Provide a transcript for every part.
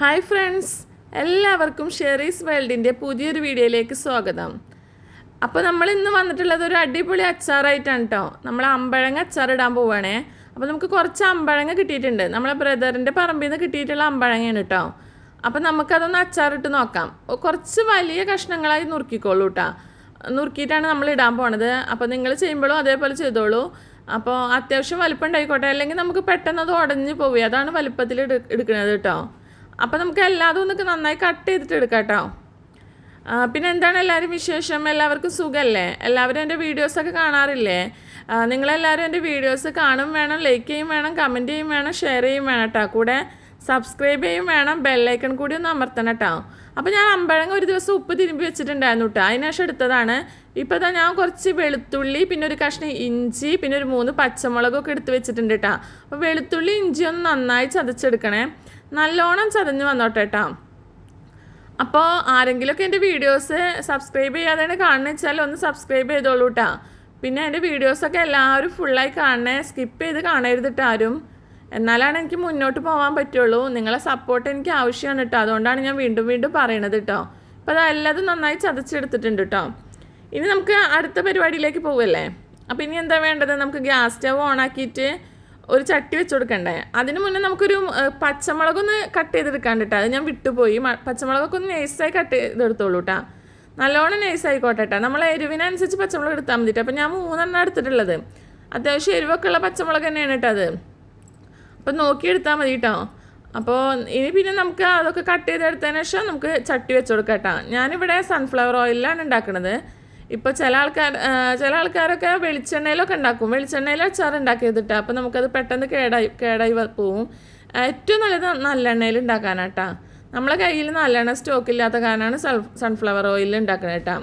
Hi friends എല്ലാവർക്കും ഷെറീസ് വേൾഡിന്റെ പുതിയൊരു വീഡിയോയിലേക്ക് സ്വാഗതം. അപ്പോൾ നമ്മൾ ഇന്ന് വന്നിട്ടുള്ളത് ഒരു അടിപൊളി അച്ചാറായിട്ടാണ് കേട്ടോ നമ്മൾ അമ്പഴങ്ങ അച്ചാർ ഇടാൻ പോവുകയാണേ. അപ്പോൾ നമുക്ക് കുറച്ച് അമ്പഴങ്ങ കിട്ടിയിട്ടുണ്ട്. നമ്മളെ ബ്രദറിന്റെ പറമ്പിൽ നിന്ന് കിട്ടിയിട്ടുള്ള അമ്പഴങ്ങയാണ് കേട്ടോ അപ്പോൾ നമുക്കതൊന്ന് അച്ചാറിട്ട് നോക്കാം. കുറച്ച് വലിയ കഷ്ണങ്ങളായി നുറുക്കിക്കോളൂ കേട്ടോ നുറുക്കിയിട്ടാണ് നമ്മൾ ഇടാൻ പോണത്. അപ്പോൾ നിങ്ങൾ ചെയ്യുമ്പോഴും അതേപോലെ ചെയ്തോളൂ. അപ്പോൾ അത്യാവശ്യം വലിപ്പം ഉണ്ടായിക്കോട്ടെ. അല്ലെങ്കിൽ നമുക്ക് പെട്ടെന്ന് അത് ഉടഞ്ഞു പോവുക അതാണ് വലിപ്പത്തിൽ എടു എടുക്കുന്നത് കേട്ടോ അപ്പോൾ നമുക്ക് എല്ലാതും ഒന്നൊക്കെ നന്നായി കട്ട് ചെയ്തിട്ട് എടുക്കാട്ടോ. കേട്ടോ പിന്നെ എന്താണ് എല്ലാവരും വിശേഷം? എല്ലാവർക്കും സുഖമല്ലേ എല്ലാവരും എന്റെ വീഡിയോസൊക്കെ കാണാറില്ലേ? നിങ്ങളെല്ലാവരും എന്റെ വീഡിയോസ് കാണും വേണം ലൈക്ക് ചെയ്യും വേണം കമന്റ് ചെയ്യും വേണം ഷെയർ ചെയ്യും വേണം കേട്ടോ. കൂടെ സബ്സ്ക്രൈബ് ചെയ്യും വേണം ബെല്ലൈക്കൺ കൂടി ഒന്ന് അമർത്തണം കേട്ടോ. അപ്പോൾ ഞാൻ അമ്പഴങ്ങ ഒരു ദിവസം ഉപ്പ് തിരുമ്പി വെച്ചിട്ടുണ്ടായിരുന്നു കേട്ടോ. അതിനുശേഷം എടുത്തതാണ്. ഇപ്പോൾ തന്നെ ഞാൻ കുറച്ച് വെളുത്തുള്ളി പിന്നെ ഒരു കഷ്ണം ഇഞ്ചി പിന്നെ ഒരു മൂന്ന് പച്ചമുളകൊക്കെ എടുത്ത് വെച്ചിട്ടുണ്ട് കേട്ടോ. അപ്പോൾ വെളുത്തുള്ളി ഇഞ്ചി ഒന്ന് നന്നായി ചതച്ചെടുക്കണേ. നല്ലോണം ചതഞ്ഞ് വന്നോട്ടെ കേട്ടോ അപ്പോൾ ആരെങ്കിലുമൊക്കെ എന്റെ വീഡിയോസ് സബ്സ്ക്രൈബ് ചെയ്യാതെ കാണുന്നത് വെച്ചാൽ ഒന്ന് സബ്സ്ക്രൈബ് ചെയ്തോളൂ കേട്ടോ പിന്നെ എന്റെ വീഡിയോസൊക്കെ എല്ലാവരും ഫുള്ളായി കാണണേ സ്കിപ്പ് ചെയ്ത് കാണരുത് കേട്ടോ ആരും. എന്നാലാണ് എനിക്ക് മുന്നോട്ട് പോകാൻ പറ്റുള്ളൂ. നിങ്ങളെ സപ്പോർട്ട് എനിക്ക് ആവശ്യമാണ് കേട്ടോ അതുകൊണ്ടാണ് ഞാൻ വീണ്ടും വീണ്ടും പറയണത് കേട്ടോ അപ്പോൾ അതെല്ലാതും നന്നായി ചതച്ചെടുത്തിട്ടുണ്ട് കേട്ടോ ഇനി നമുക്ക് അടുത്ത പരിപാടിയിലേക്ക് പോവല്ലേ? അപ്പോൾ ഇനി എന്താ വേണ്ടത്? നമുക്ക് ഗ്യാസ് സ്റ്റവ് ഓണാക്കിയിട്ട് ഒരു ചട്ടി വെച്ച് കൊടുക്കണ്ടേ? അതിന് മുന്നേ നമുക്കൊരു പച്ചമുളകൊന്ന് കട്ട് ചെയ്തെടുക്കാൻ കേട്ടോ അത് ഞാൻ വിട്ടുപോയി. പച്ചമുളകൊക്കെ ഒന്ന് നൈസായി കട്ട് ചെയ്തെടുത്തോളൂ കേട്ടോ നല്ലോണം നൈസായിക്കോട്ടെ കേട്ടോ നമ്മൾ എരിവിനനുസരിച്ച് പച്ചമുളക് എടുത്താൽ മതി അപ്പോൾ ഞാൻ മൂന്നെണ്ണം എടുത്തിട്ടുള്ളത്. അത്യാവശ്യം എരിവൊക്കെ ഉള്ള പച്ചമുളക് തന്നെയാണ് കേട്ടോ അത്. അപ്പോൾ നോക്കിയെടുത്താൽ മതി കേട്ടോ അപ്പോൾ ഇനി പിന്നെ നമുക്ക് അതൊക്കെ കട്ട് ചെയ്തെടുത്തതിന് ശേഷം നമുക്ക് ചട്ടി വെച്ച് കൊടുക്കാം കേട്ടോ ഞാനിവിടെ സൺഫ്ലവർ ഓയിലാണ് ഉണ്ടാക്കുന്നത് ഇപ്പോൾ ചില ആൾക്കാർ ചില ആൾക്കാരൊക്കെ വെളിച്ചെണ്ണയിലൊക്കെ ഉണ്ടാക്കും. വെളിച്ചെണ്ണയിൽ അച്ചാർ ഉണ്ടാക്കിയതിട്ട്. അപ്പോൾ നമുക്കത് പെട്ടെന്ന് കേടായി കേടായി പോവും. ഏറ്റവും നല്ലത് നല്ലെണ്ണയിൽ ഉണ്ടാക്കാനാട്ടാ. നമ്മളെ കയ്യിൽ നല്ലെണ്ണ സ്റ്റോക്ക് ഇല്ലാത്ത കാരണമാണ് സൺ സൺഫ്ലവർ ഓയിൽ ഉണ്ടാക്കുന്നത് കേട്ടാ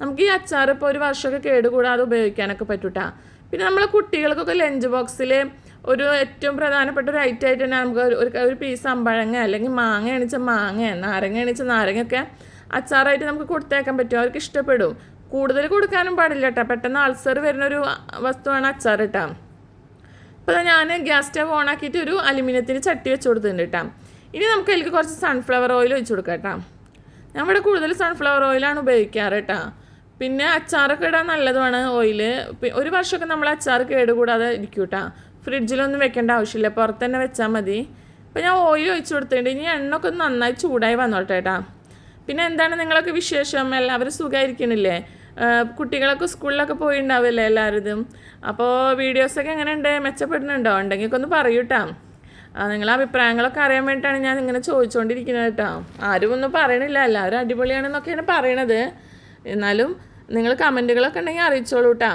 നമുക്ക് ഈ അച്ചാർ ഇപ്പോൾ ഒരു വർഷമൊക്കെ കേടുകൂടാതെ ഉപയോഗിക്കാനൊക്കെ പറ്റൂട്ടാ. പിന്നെ നമ്മളെ കുട്ടികൾക്കൊക്കെ ലഞ്ച് ബോക്സിൽ ഒരു ഏറ്റവും പ്രധാനപ്പെട്ട ഒരു ഐറ്റം ആയിട്ട് തന്നെ നമുക്ക് ഒരു ഒരു പീസ് അമ്പഴങ്ങ അല്ലെങ്കിൽ മാങ്ങ എണിച്ച മാങ്ങ നാരങ്ങ എണിച്ച നാരങ്ങയൊക്കെ അച്ചാറായിട്ട് നമുക്ക് കൊടുത്തേക്കാൻ പറ്റും. അവർക്ക് ഇഷ്ടപ്പെടും. കൂടുതൽ കൊടുക്കാനും പാടില്ല കേട്ടോ പെട്ടെന്ന് അൾസർ വരുന്നൊരു വസ്തുവാണ് അച്ചാർ കേട്ടോ ഇപ്പോൾ ഞാൻ ഗ്യാസ് സ്റ്റവ് ഓൺ ആക്കിയിട്ട് ഒരു അലുമിനിയത്തിന് ചട്ടി വെച്ച് കൊടുത്തിട്ടുണ്ട് കേട്ടോ ഇനി നമുക്ക് അതിലേക്ക് കുറച്ച് സൺഫ്ലവർ ഓയിൽ ഒഴിച്ച് കൊടുക്കാം കേട്ടോ ഇവിടെ കൂടുതൽ സൺഫ്ലവർ ഓയിലാണ് ഉപയോഗിക്കാറ് കേട്ടോ പിന്നെ അച്ചാറൊക്കെ ഇടാൻ നല്ലതുമാണ് ഓയിൽ ഒരു വർഷമൊക്കെ നമ്മൾ അച്ചാർ കേടുകൂടാതെ ഇരിക്കും കേട്ടോ ഫ്രിഡ്ജിലൊന്നും വെക്കേണ്ട ആവശ്യമില്ല. പുറത്ത് തന്നെ വെച്ചാൽ മതി. ഇപ്പം ഞാൻ ഓയിൽ ഒഴിച്ച് കൊടുത്തിട്ടുണ്ട്. ഇനി എണ്ണ ഒക്കെ നന്നായി ചൂടായി വന്നോട്ടെ കേട്ടോ പിന്നെ എന്താണ് നിങ്ങളൊക്കെ വിശേഷം? എല്ലാവരും സുഖമായിരിക്കണില്ലേ കുട്ടികളൊക്കെ സ്കൂളിലൊക്കെ പോയിണ്ടാവില്ലേ എല്ലാവരും അപ്പോൾ വീഡിയോസൊക്കെ എങ്ങനെയുണ്ട്? മെച്ചപ്പെടുന്നുണ്ടോ? ഉണ്ടെങ്കിൽ ഒന്ന് പറയൂ കേട്ടോ നിങ്ങളെ അഭിപ്രായങ്ങളൊക്കെ അറിയാൻ വേണ്ടിയിട്ടാണ് ഞാൻ ഇങ്ങനെ ചോദിച്ചുകൊണ്ടിരിക്കുന്നത് കേട്ടോ. ആരും ഒന്നും പറയണില്ല. എല്ലാവരും അടിപൊളിയാണെന്നൊക്കെയാണ് പറയണത്. എന്നാലും നിങ്ങൾ കമന്റുകളൊക്കെ ഉണ്ടെങ്കിൽ അറിയിച്ചോളൂ കേട്ടോ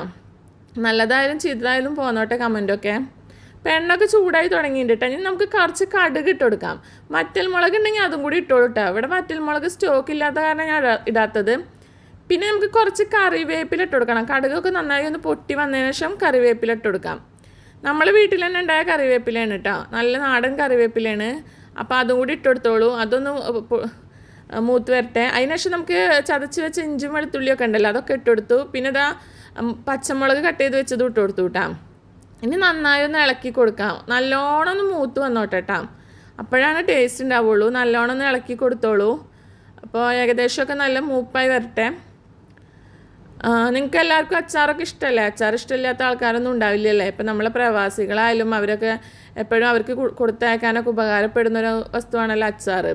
നല്ലതായാലും ചീത്തതായാലും പോന്നോട്ടെ കമന്റൊക്കെ. പെണ്ണൊക്കെ ചൂടായി തുടങ്ങിയിട്ടുണ്ട് കേട്ടോ. ഇനി നമുക്ക് കുറച്ച് കടുക് ഇട്ട് കൊടുക്കാം. മറ്റൽ മുളക് ഉണ്ടെങ്കിൽ അതും കൂടി ഇട്ടോളൂ കേട്ടോ ഇവിടെ മറ്റൽ മുളക് സ്റ്റോക്ക് ഇല്ലാത്ത കാരണം ഞാൻ ഇടാ- ഇടാത്തത്. പിന്നെ നമുക്ക് കുറച്ച് കറിവേപ്പില ഇട്ട് കൊടുക്കണം. കടുകൊക്കെ നന്നായി ഒന്ന് പൊട്ടി വന്നതിന് ശേഷം കറിവേപ്പില ഇട്ട് കൊടുക്കാം. നമ്മൾ വീട്ടിൽ തന്നെ ഉണ്ടായ കറിവേപ്പിലയാണ് കേട്ടോ. നല്ല നാടൻ കറിവേപ്പിലയാണ്. അപ്പോൾ അതും കൂടി ഇട്ട് കൊടുത്തോളൂ. അതൊന്ന് മൂത്ത് വരട്ടെ. അതിനുശേഷം നമുക്ക് ചതച്ച് വെച്ച ഇഞ്ചും വെളുത്തുള്ളിയൊക്കെ ഉണ്ടല്ലോ അതൊക്കെ ഇട്ട് കൊടുത്തു. പിന്നെ ഇതാ പച്ചമുളക് കട്ട് ചെയ്ത് വെച്ചത് ഇട്ട് കൊടുത്തു കേട്ടോ. ഇനി നന്നായി ഒന്ന് ഇളക്കി കൊടുക്കാം. നല്ലോണം ഒന്ന് മൂത്ത് വന്നോട്ടെ കേട്ടോ. അപ്പോഴാണ് ടേസ്റ്റ് ഉണ്ടാവുള്ളൂ. നല്ലോണം ഒന്ന് ഇളക്കി കൊടുത്തോളൂ. അപ്പോൾ ഏകദേശമൊക്കെ നല്ല മൂപ്പായി വരട്ടെ. നിങ്ങൾക്ക് എല്ലാവർക്കും അച്ചാറൊക്കെ ഇഷ്ടമല്ലേ അച്ചാർ ഇഷ്ടമില്ലാത്ത ആൾക്കാരൊന്നും ഉണ്ടാവില്ലല്ലേ? ഇപ്പം നമ്മളെ പ്രവാസികളായാലും അവരൊക്കെ എപ്പോഴും അവർക്ക് കൊടുത്തയക്കാനൊക്കെ ഉപകാരപ്പെടുന്ന ഒരു വസ്തുവാണല്ലോ അച്ചാർ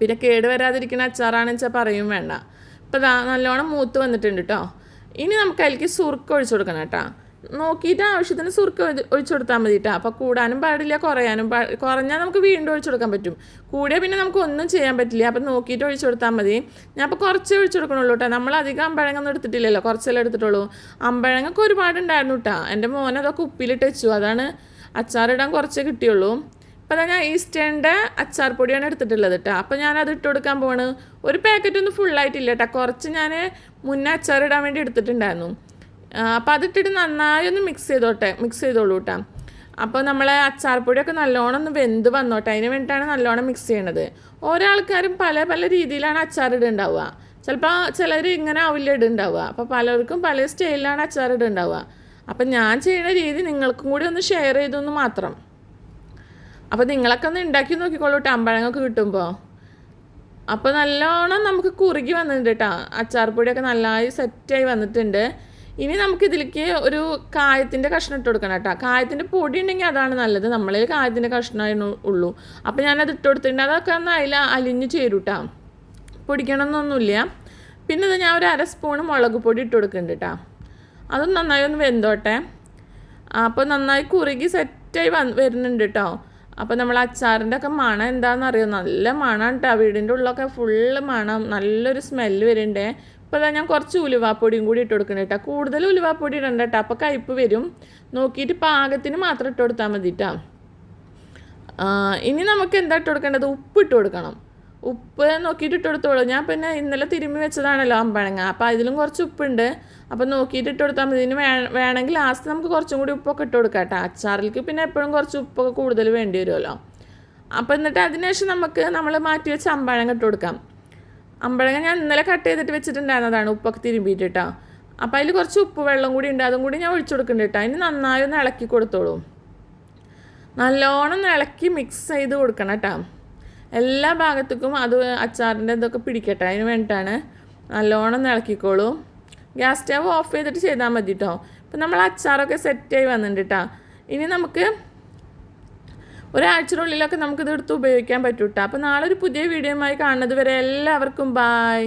പിന്നെ കേട് വരാതിരിക്കുന്ന അച്ചാറാണെന്ന് വെച്ചാൽ പറയും വേണ്ട. ഇപ്പം നല്ലോണം മൂത്ത് വന്നിട്ടുണ്ട് കേട്ടോ ഇനി നമുക്ക് അതിലേക്ക് സുറുക്ക് ഒഴിച്ചു കൊടുക്കണം കേട്ടോ. നോക്കിയിട്ട് ആവശ്യത്തിന് സുറുക്ക് ഒഴി- ഒഴിച്ചു കൊടുത്താൽ മതി കേട്ടോ അപ്പോൾ കൂടാനും പാടില്ല കുറയാനും പാ കുറഞ്ഞാൽ നമുക്ക് വീണ്ടും ഒഴിച്ചു കൊടുക്കാൻ പറ്റും. കൂടിയാൽ പിന്നെ നമുക്ക് ഒന്നും ചെയ്യാൻ പറ്റില്ല. അപ്പം നോക്കിയിട്ട് ഒഴിച്ചു കൊടുത്താൽ മതി. ഞാൻ അപ്പോൾ കുറച്ച് ഒഴിച്ചു കൊടുക്കണുള്ളൂ കേട്ടോ നമ്മൾ അധികം അമ്പഴങ്ങൊന്നും എടുത്തിട്ടില്ലല്ലോ. കുറച്ചെല്ലാം എടുത്തിട്ടുള്ളൂ. അമ്പഴങ്ങൊക്കെ ഒരുപാടുണ്ടായിരുന്നു കേട്ടോ എന്റെ മോൻ അതൊക്കെ ഉപ്പിലിട്ട് വെച്ചു. അതാണ് അച്ചാറിടാൻ കുറച്ചേ കിട്ടിയുള്ളൂ. അപ്പോൾ ഞാൻ ഈസ്റ്റേണിന്റെ അച്ചാർ പൊടിയാണ് എടുത്തിട്ടുള്ളത് കേട്ടോ അപ്പോൾ ഞാൻ അത് ഇട്ട് കൊടുക്കാൻ പോവാണ്. ഒരു പാക്കറ്റ് ഒന്നും ഫുള്ളായിട്ടില്ല കേട്ടോ കുറച്ച് ഞാൻ മുന്നേ അച്ചാറിടാൻ വേണ്ടി എടുത്തിട്ടുണ്ടായിരുന്നു. അപ്പോൾ അതിട്ടിട്ട് നന്നായി ഒന്ന് മിക്സ് ചെയ്തോട്ടെ മിക്സ് ചെയ്തോളൂ കേട്ടോ അപ്പോൾ നമ്മളെ അച്ചാർപ്പൊടിയൊക്കെ നല്ലോണം ഒന്ന് വെന്ത് വന്നോട്ടെ അതിന് വേണ്ടിയിട്ടാണ് നല്ലോണം മിക്സ് ചെയ്യണത്. ഓരോ ആൾക്കാരും പല പല രീതിയിലാണ് അച്ചാർ ഇടുണ്ടാവുക. ചിലപ്പോൾ ചിലർ ഇങ്ങനെ ആവില്ല ഇടുണ്ടാവുക. അപ്പോൾ പലർക്കും പല സ്റ്റൈലിലാണ് അച്ചാർ ഇടുണ്ടാവുക. അപ്പം ഞാൻ ചെയ്യുന്ന രീതി നിങ്ങൾക്കും കൂടി ഒന്ന് ഷെയർ ചെയ്തെന്ന് മാത്രം. അപ്പോൾ നിങ്ങളൊക്കെ ഒന്ന് ഉണ്ടാക്കി നോക്കിക്കോളൂ കേട്ടോ അമ്പഴങ്ങൊക്കെ കിട്ടുമ്പോൾ അപ്പോൾ നല്ലോണം നമുക്ക് കുറുകി വന്നിട്ടുണ്ട് കേട്ടോ അച്ചാർപ്പൊടിയൊക്കെ നല്ലതായി സെറ്റായി വന്നിട്ടുണ്ട്. ഇനി നമുക്കിതിലേക്ക് ഒരു കായത്തിന്റെ കഷ്ണം ഇട്ട് കൊടുക്കണം കേട്ടോ. കായത്തിന്റെ പൊടി ഉണ്ടെങ്കിൽ അതാണ് നല്ലത്. നമ്മളിൽ കായത്തിന്റെ കഷ്ണമായിരുന്നു ഉള്ളൂ. അപ്പോൾ ഞാനത് ഇട്ട് കൊടുത്തിട്ടുണ്ട്. അതൊക്കെ ഒന്ന് അതിൽ അലിഞ്ഞ് ചേരും കേട്ടോ പൊടിക്കണമെന്നൊന്നുമില്ല. പിന്നെ ഞാൻ ഒരു അര സ്പൂൺ മുളക് പൊടി ഇട്ട് കൊടുക്കുന്നുണ്ട് കേട്ടോ അതും നന്നായി ഒന്ന് വെന്തോട്ടെ. അപ്പോൾ നന്നായി കുറുകി സെറ്റായി വന്ന് വരുന്നുണ്ട് കേട്ടോ അപ്പോൾ നമ്മൾ അച്ചാറിന്റെ ഒക്കെ മണം എന്താണെന്ന് അറിയാം നല്ല മണം കേട്ടോ വീടിന്റെ ഉള്ളൊക്കെ ഫുള്ള് മണം. നല്ലൊരു സ്മെല്ല് വരുന്നുണ്ടേ. ഇപ്പോൾ ഞാൻ കുറച്ച് ഉലുവാപ്പൊടിയും കൂടി ഇട്ട് കൊടുക്കണം കേട്ടോ കൂടുതൽ ഉലുവാപ്പൊടി ഇടണ്ട കേട്ടോ അപ്പോൾ കയ്പ്പ് വരും. നോക്കിയിട്ട് പാകത്തിന് മാത്രം ഇട്ട് കൊടുത്താൽ മതി കേട്ടോ ഇനി നമുക്ക് എന്താ ഇട്ട് കൊടുക്കേണ്ടത്? ഉപ്പ് ഇട്ട് കൊടുക്കണം. ഉപ്പ് നോക്കിയിട്ട് ഇട്ട് കൊടുത്തോളൂ. ഞാൻ പിന്നെ ഇന്നലെ തിരുമ്മി വെച്ചതാണല്ലോ അമ്പഴങ്ങ. അപ്പോൾ അതിലും കുറച്ച് ഉപ്പുണ്ട്. അപ്പോൾ നോക്കിയിട്ട് ഇട്ട് കൊടുത്താൽ മതി. ഇനി വേണമെങ്കിൽ ലാസ്റ്റ് നമുക്ക് കുറച്ചും കൂടി ഉപ്പൊക്കെ ഇട്ട് കൊടുക്കാം കേട്ടോ അച്ചാറിലേക്ക് പിന്നെ എപ്പോഴും കുറച്ച് ഉപ്പൊക്കെ കൂടുതൽ വേണ്ടി വരുമല്ലോ അപ്പോൾ എന്നിട്ട് അതിനുശേഷം നമുക്ക് നമ്മൾ മാറ്റി വെച്ച് അമ്പഴങ്ങ ഇട്ട് കൊടുക്കാം. അമ്പഴങ്ങ ഞാൻ ഇന്നലെ കട്ട് ചെയ്തിട്ട് വെച്ചിട്ടുണ്ടായിരുന്നതാണ്. ഉപ്പൊക്കെ തിരുമ്പിയിട്ടിട്ടാ. അപ്പോൾ അതിൽ കുറച്ച് ഉപ്പ് വെള്ളം കൂടി ഉണ്ട്. അതും കൂടി ഞാൻ ഒഴിച്ചു കൊടുക്കുന്നുണ്ട് കേട്ടോ അതിന് നന്നായി ഒന്ന് ഇളക്കി കൊടുത്തോളൂ. നല്ലോണം ഇളക്കി മിക്സ് ചെയ്ത് കൊടുക്കണം കേട്ടോ എല്ലാ ഭാഗത്തേക്കും അത് അച്ചാറിന്റെ ഇതൊക്കെ പിടിക്കട്ടെ. അതിന് വേണ്ടിയിട്ടാണ് നല്ലോണം ഇളക്കിക്കോളൂ. ഗ്യാസ് സ്റ്റവ് ഓഫ് ചെയ്തിട്ട് ചെയ്താൽ മതി കേട്ടോ ഇപ്പം നമ്മൾ അച്ചാറൊക്കെ സെറ്റായി വന്നിട്ടുണ്ട് കേട്ടോ ഇനി നമുക്ക് ഒരാഴ്ചയുടെ ഉള്ളിലൊക്കെ നമുക്കിത് എടുത്ത് ഉപയോഗിക്കാൻ പറ്റൂട്ടോ. അപ്പോൾ നാളെ ഒരു പുതിയ വീഡിയോയുമായി കാണുന്നത് വരെ എല്ലാവർക്കും ബായ്